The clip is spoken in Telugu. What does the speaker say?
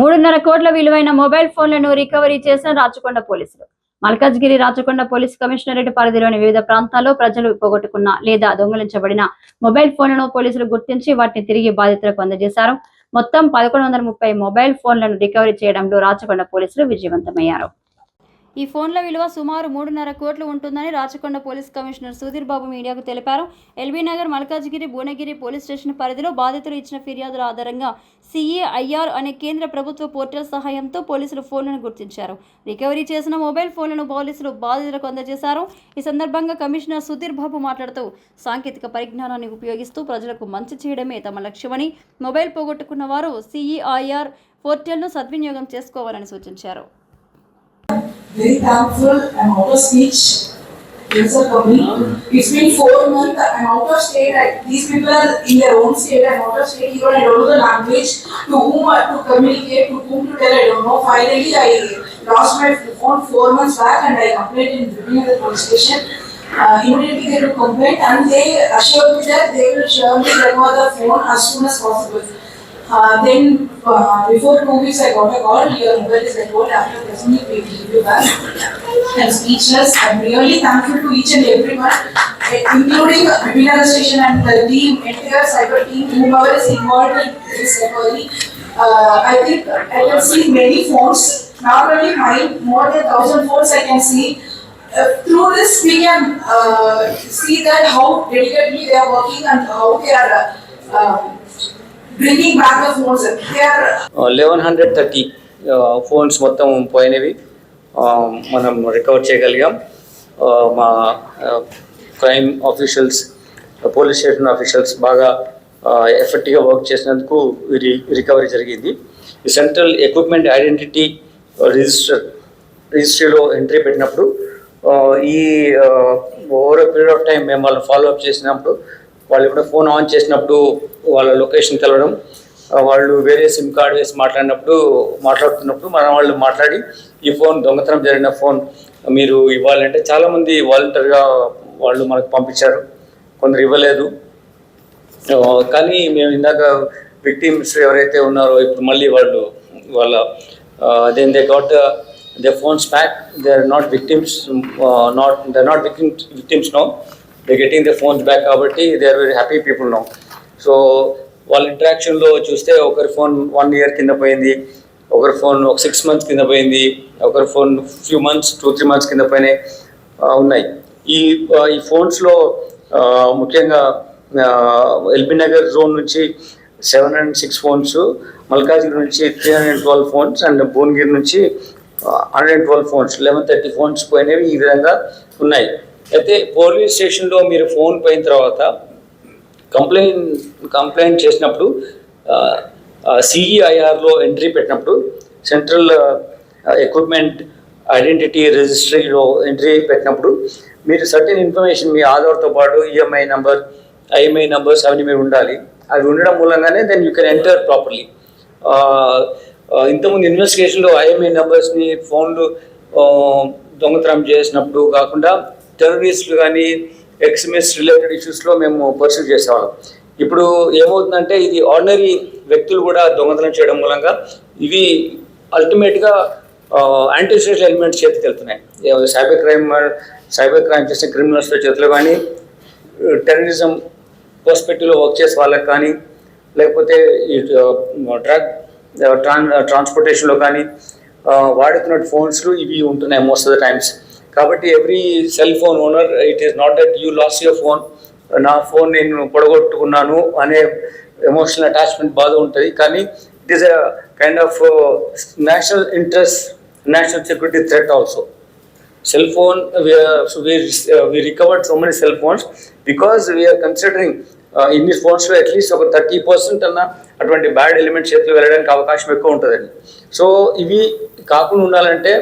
మూడున్నర కోట్ల విలువైన మొబైల్ ఫోన్లను రికవరీ చేసిన రాచకొండ పోలీసులు. మల్కాజ్గిరి రాచకొండ పోలీస్ కమిషనరేట్ పరిధిలోని వివిధ ప్రాంతాల్లో ప్రజలు పోగొట్టుకున్న లేదా దొంగిలించబడిన మొబైల్ ఫోన్లను పోలీసులు గుర్తించి వాటిని తిరిగి బాధితులకు అందజేశారు. మొత్తం పదకొండు వందల ముప్పై మొబైల్ ఫోన్లను రికవరీ చేయడంలో రాచకొండ పోలీసులు విజయవంతమయ్యారు. ఈ ఫోన్ల విలువ సుమారు మూడున్నర కోట్లు ఉంటుందని రాచకొండ పోలీస్ కమిషనర్ సుధీర్ బాబు మీడియాకు తెలిపారు. LB Nagar Malkajgiri Bhuvanagiri police station పరిధిలో బాధితులు ఇచ్చిన ఫిర్యాదుల ఆధారంగా సిఏఐఆర్ అనే కేంద్ర ప్రభుత్వ పోర్టల్ సహాయంతో పోలీసులు ఫోన్లను గుర్తించారు. రికవరీ చేసిన మొబైల్ ఫోన్లను పోలీసులు బాధితులకు అందజేశారు. ఈ సందర్భంగా కమిషనర్ సుధీర్ బాబు మాట్లాడుతూ సాంకేతిక పరిజ్ఞానాన్ని ఉపయోగిస్తూ ప్రజలకు మంచి చేయడమే తమ లక్ష్యమని మొబైల్ పోగొట్టుకున్న వారు సిఈఐఆర్ పోర్టల్ను సద్వినియోగం చేసుకోవాలని సూచించారు. Very thankful. I'm out of speech. Yes, sir, me. It's been four months. I'm out of state. I, these people are in their own state. I'm out of state. Even I don't know the language to whom to communicate, to whom to tell. I don't know. Finally, I lost my phone four months back, and I complained in the police station. Uh, immediately they took complaint, and they assured me that they will surely recover the phone as soon as possible. Uh, then uh, before two weeks I got a call, your mobile is recovered after pressing it, we will you back. I'm speechless, I'm really thankful to each and everyone, including Vibina station and the team, entire cyber team, whoever is involved in this recovery. Uh, I think I can see many phones, not only mine, more than thousand phones I can see. Uh, through this, we can uh, see that how dedicatedly they are working and how they are uh, bringing back of the phones. They eleven hundred thirty phones మొత్తం పోయినవి. మనం రికవర్ చేయగలిగాం. మా crime officials police station officials బాగా ఎఫెక్ట్గా వర్క్ చేసినందుకు ఇది రికవరీ జరిగింది. ఈ సెంట్రల్ ఎక్విప్మెంట్ ఐడెంటిటీ రిజిస్టర్ రిజిస్ట్రీలో ఎంట్రీ పెట్టినప్పుడు ఈ ఓవర్ పీరియడ్ ఆఫ్ టైం మేము వాళ్ళు ఫాలో అప్ చేసినప్పుడు వాళ్ళు ఎప్పుడో ఫోన్ ఆన్ చేసినప్పుడు వాళ్ళ లొకేషన్ తెలవడం వాళ్ళు వేరే సిమ్ కార్డ్ వేసి మాట్లాడినప్పుడు మాట్లాడుతున్నప్పుడు మన వాళ్ళు మాట్లాడి ఈ ఫోన్ దొంగతనం జరిగిన ఫోన్ మీరు ఇవ్వాలంటే చాలామంది వాలంటీర్గా వాళ్ళు మనకు పంపించారు. కొందరు ఇవ్వలేదు. కానీ మేము ఇందాక విక్టిమ్స్ ఎవరైతే ఉన్నారో ఇప్పుడు మళ్ళీ వాళ్ళు వాళ్ళ then they got they phones back they are not victims not they not victims victims no they getting the phones back కాబట్టి they are very happy people no so వాళ్ళ ఇంటరాక్షన్లో చూస్తే ఒకరి ఫోన్ వన్ ఇయర్ కింద పోయింది ఒకరి ఫోన్ ఒక సిక్స్ మంత్స్ కింద పోయింది ఒకరి phone few months two three months కింద పోయినాయి ఉన్నాయి. ఈ ఈ ఫోన్స్లో ముఖ్యంగా ఎల్బీ నగర్ జోన్ నుంచి seven hundred six phones Malkajgiri నుంచి three hundred twelve phones and Bhuvanagiri నుంచి hundred twelve phones eleven thirty phones పోయినవి ఈ విధంగా ఉన్నాయి. అయితే పోలీస్ స్టేషన్లో మీరు ఫోన్ పోయిన తర్వాత కంప్లైంట్ కంప్లైంట్ చేసినప్పుడు సిఈఐఆర్లో ఎంట్రీ పెట్టినప్పుడు సెంట్రల్ ఎక్విప్మెంట్ ఐడెంటిటీ రిజిస్ట్రీలో ఎంట్రీ పెట్టినప్పుడు మీరు సర్టెన్ ఇన్ఫర్మేషన్ మీ ఆధార్తో పాటు ఈఎంఐ నెంబర్ ఐఎంఐ నెంబర్స్ అవన్నీ మీరు ఉండాలి. అవి ఉండడం మూలంగానే then you can enter properly ఇంతకుముందు ఇన్వెస్టిగేషన్లో ఐఎంఐ నెంబర్స్ని ఫోన్లు దొంగతనం చేసినప్పుడు కాకుండా టెర్రరిస్టులు కానీ ఎక్స్మిస్ట్ రిలేటెడ్ ఇష్యూస్లో మేము పర్సూ చేసేవాళ్ళం. ఇప్పుడు ఏమవుతుందంటే ఇది ఆర్డినరీ వ్యక్తులు కూడా దొంగతనం చేయడం మూలంగా ఇవి అల్టిమేట్గా యాంటీ సోషల్ ఎలిమెంట్స్ చేతికి వెళ్తున్నాయి. సైబర్ క్రైమ్ సైబర్ క్రైమ్ చేసిన క్రిమినల్స్ చేతిలో కానీ టెర్రరిజం పర్స్పెక్టివ్లో వర్క్ చేసే వాళ్ళకి కానీ లేకపోతే ఈ డ్రగ్ ట్రాన్ ట్రాన్స్పోర్టేషన్లో కానీ వాడుతున్న ఫోన్స్లు ఇవి ఉంటున్నాయి మోస్ట్ ఆఫ్ ద టైమ్స్ కాబట్టి every cell phone owner it is not that you lose your phone నా ఫోన్ నేను పొడగొట్టుకున్నాను అనే ఎమోషనల్ అటాచ్మెంట్ బాధ ఉంటుంది. కానీ it is a kind of national interest national security threat also cell phone we recovered so many cell phones because we are considering ఇన్ని ఫోన్స్లో అట్లీస్ట్ ఒక థర్టీ పర్సెంట్ అన్న అటువంటి బ్యాడ్ ఎలిమెంట్ చేతిలో వెళ్ళడానికి అవకాశం ఎక్కువ ఉంటుందండి. సో ఇవి కాకుండా ఉండాలంటే